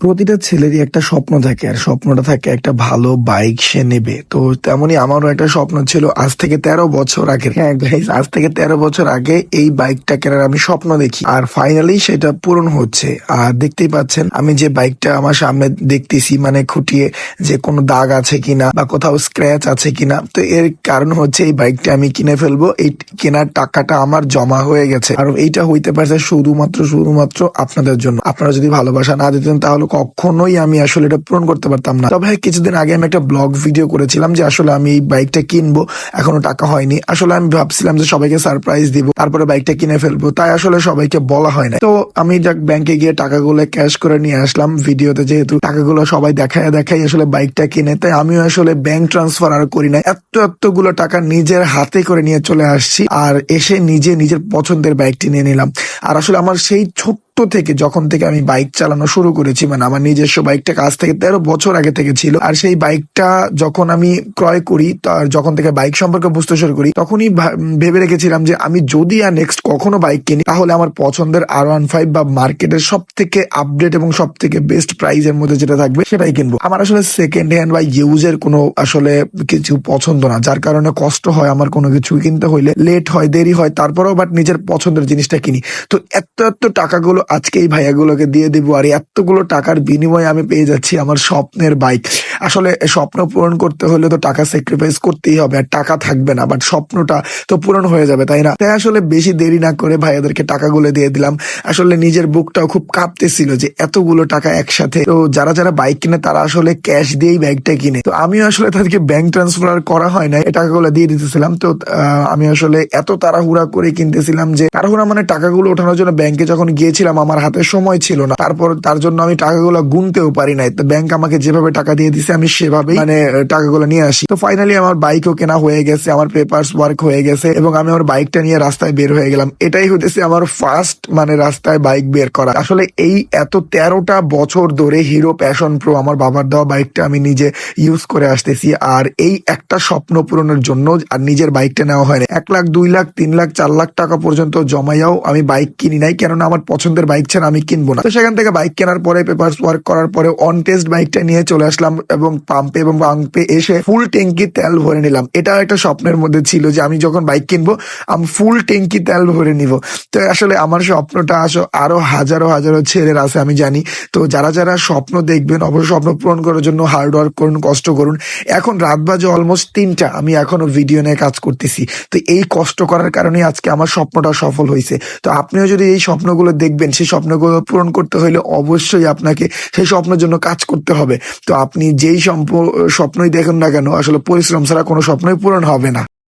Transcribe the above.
প্রতিটা ছেলেরই একটা স্বপ্ন থাকে আর স্বপ্নটা থাকে একটা ভালো বাইক সে নেবে। তো তেমনই আমারও একটা স্বপ্ন ছিল আজ থেকে তেরো বছর আগে হ্যাঁ guys, আজ থেকে তেরো বছর আগে এই বাইকটা কেনার আমি স্বপ্ন দেখি। আর ফাইনালি সেটা পূরণ হচ্ছে। আর দেখতেই পাচ্ছেন আমি যে বাইকটা আমার সামনে দেখতেছি মানে খুঁটিয়ে যে কোনো দাগ আছে কিনা বা কোথাও স্ক্র্যাচ আছে কিনা তো এর কারণ হচ্ছে এই বাইকটা আমি কিনে ফেলব। এই কেনার টাকাটা আমার জমা হয়ে গেছে। আর এইটা হইতে পারছে শুধুমাত্র শুধুমাত্র আপনাদের জন্য। আপনারা যদি ভালোবাসা না দিতেন তাহলে কখনোই আমি আসলে এটা পূরণ করতে পারতাম না। তবে কিছুদিন আগে আমি একটা ব্লগ ভিডিও করেছিলাম যে আসলে আমি এই বাইকটা কিনবো, এখনও টাকা হয়নি। আসলে আমি ভাবছিলাম যে সবাইকে সারপ্রাইজ দিব, তারপরে বাইকটা কিনে ফেলব। তাই আসলে সবাইকে বলা হয় না তো আমি যাক ব্যাংকে গিয়ে টাকাগুলো ক্যাশ করে নিয়ে আসলাম। ভিডিওতে যেহেতু টাকাগুলো সবাই দেখায় দেখাই আসলে বাইকটা কিনে, তাই আমিও আসলে ব্যাংক ট্রান্সফার আর করি না এত এতগুলো টাকা নিজের হাতে করে নিয়ে চলে আসছি, আর এসে নিজে নিজের পছন্দের বাইকটি নিয়ে নিলাম। আর আসলে আমার সেই ছোট্ট থেকে, যখন থেকে আমি বাইক চালানো শুরু করেছি মানে আমার নিজস্ব বাইকটা কাছ থেকে তেরো বছর আগে থেকে ছিল, আর সেই বাইকটা যখন আমি ক্রয় করি যখন থেকে বাইক সম্পর্কে বুঝতে শুরু করি, তখনই ভেবে রেখেছিলাম যে আমি যদি আর নেক্সট কখনো বাইক কিনি, তাহলে আমার পছন্দের আর ওয়ান ফাইভ বা মার্কেটের সব থেকে আপডেট এবং সব থেকে বেস্ট প্রাইজের মধ্যে যেটা থাকবে, সেটাই কিনবো। আমার আসলে সেকেন্ড হ্যান্ড বা ইউজের কোনো আসলে কিছু পছন্দ না, যার কারণে কষ্ট হয় আমার কোনো কিছু কিনতে হইলে লেট হয়, দেরি হয়, তারপরেও বাট নিজের পছন্দের জিনিসটা কিনি। তো এত এত টাকাগুলো আজকে এই ভাইয়াগুলোকে দিয়ে দিব আর এতগুলো টাকার বিনিময়ে আমি পেয়ে যাচ্ছি আমার স্বপ্নের বাইক আসলে স্বপ্ন পূরণ করতে হলে তো টাকা স্যাক্রিফাইস করতেই হবে আর টাকা থাকবে না বাট স্বপ্নটা তো পূরণ হয়ে যাবে, তাই না? তাই আসলে বেশি দেরি না করে ভাইয়াদেরকে টাকাগুলো দিয়ে দিলাম। আসলে নিজের বুকটাও খুব কাঁপতেছিল যে এতগুলো টাকা একসাথে, তো যারা যারা বাইক কিনে তারা আসলে ক্যাশ দিয়েই বাইকটা কিনে। তো আমিও আসলে তাদেরকে ব্যাংক ট্রান্সফার করা হয় না এই টাকাগুলো দিয়ে দিতেছিলাম। তো আমি আসলে এত তাড়াহুড়া করে কিনতেছিলাম যে তাড়াহুড়া মানে টাকাগুলো ওঠানোর জন্য ব্যাংকে যখন গিয়েছিলাম আমার হাতে সময় ছিল না। তারপর তার জন্য আমি টাকাগুলো গুনতেও পারি নাই। তো ব্যাংক আমাকে যেভাবে টাকা দিয়ে দিছে আমি সেভাবেই মানে টাকাগুলো নিয়ে আসি। তো ফাইনালি আমার বাইকও কেনা হয়ে গেছে, আমার পেপারস ওয়ার্ক হয়ে গেছে, এবং আমি আমার বাইকটা নিয়ে রাস্তায় বের হয়ে গেলাম। এটাই হতেছে আমার ফার্স্ট মানে রাস্তায় বাইক বের করা। আসলে এই এত তেরোটা বছর ধরে হিরো প্যাশন প্রো আমার বাবার দেওয়া বাইকটা আমি নিজে ইউজ করে আসতেছি, আর এই একটা স্বপ্ন পূরণের জন্য আর নিজের বাইকটা নেওয়া হয় না এক লাখ, দুই লাখ, তিন লাখ, চার লাখ টাকা পর্যন্ত জমাইয়াও আমি বাইক কিনি নাই, কেননা আমার পছন্দের বাইক ছাড়া আমি কিনবো না। তো সেখান থেকে বাইক কেনার পরে পেপার ওয়ার্ক করার পরে অন টেস্ট বাইকটা নিয়ে চলে আসলাম এবং পাম্পে এবং পাম্পে এসে ফুল ট্যাঙ্কি তেল ভরে নিলাম। এটা একটা স্বপ্নের মধ্যে ছিল যে আমি যখন বাইক কিনবো, আমি ফুল ট্যাঙ্কি তেল ভরে নিব। তো আসলে আমার স্বপ্নটা আসো আরও হাজারো হাজারো ছেলের আছে, আমি জানি। তো যারা যারা স্বপ্ন দেখবেন, অবশ্যই স্বপ্ন পূরণ করার জন্য হার্ড ওয়ার্ক করুন, কষ্ট করুন। এখন রাত বাজে অলমোস্ট তিনটা, আমি এখনও ভিডিও নিয়ে কাজ করতেছি। তো এই কষ্ট করার কারণে আজকে আমার স্বপ্নটা সফল হয়েছে। তো আপনিও যদি এই স্বপ্নগুলো দেখবেন, সেই স্বপ্নগুলো পূরণ করতে হলে অবশ্যই আপনাকে সেই স্বপ্নের জন্য কাজ করতে হবে। তো আপনি যেই স্বপ্নই দেখেন না কেন আসলে পরিশ্রম ছাড়া কোনো স্বপ্নই পূরণ হবে না।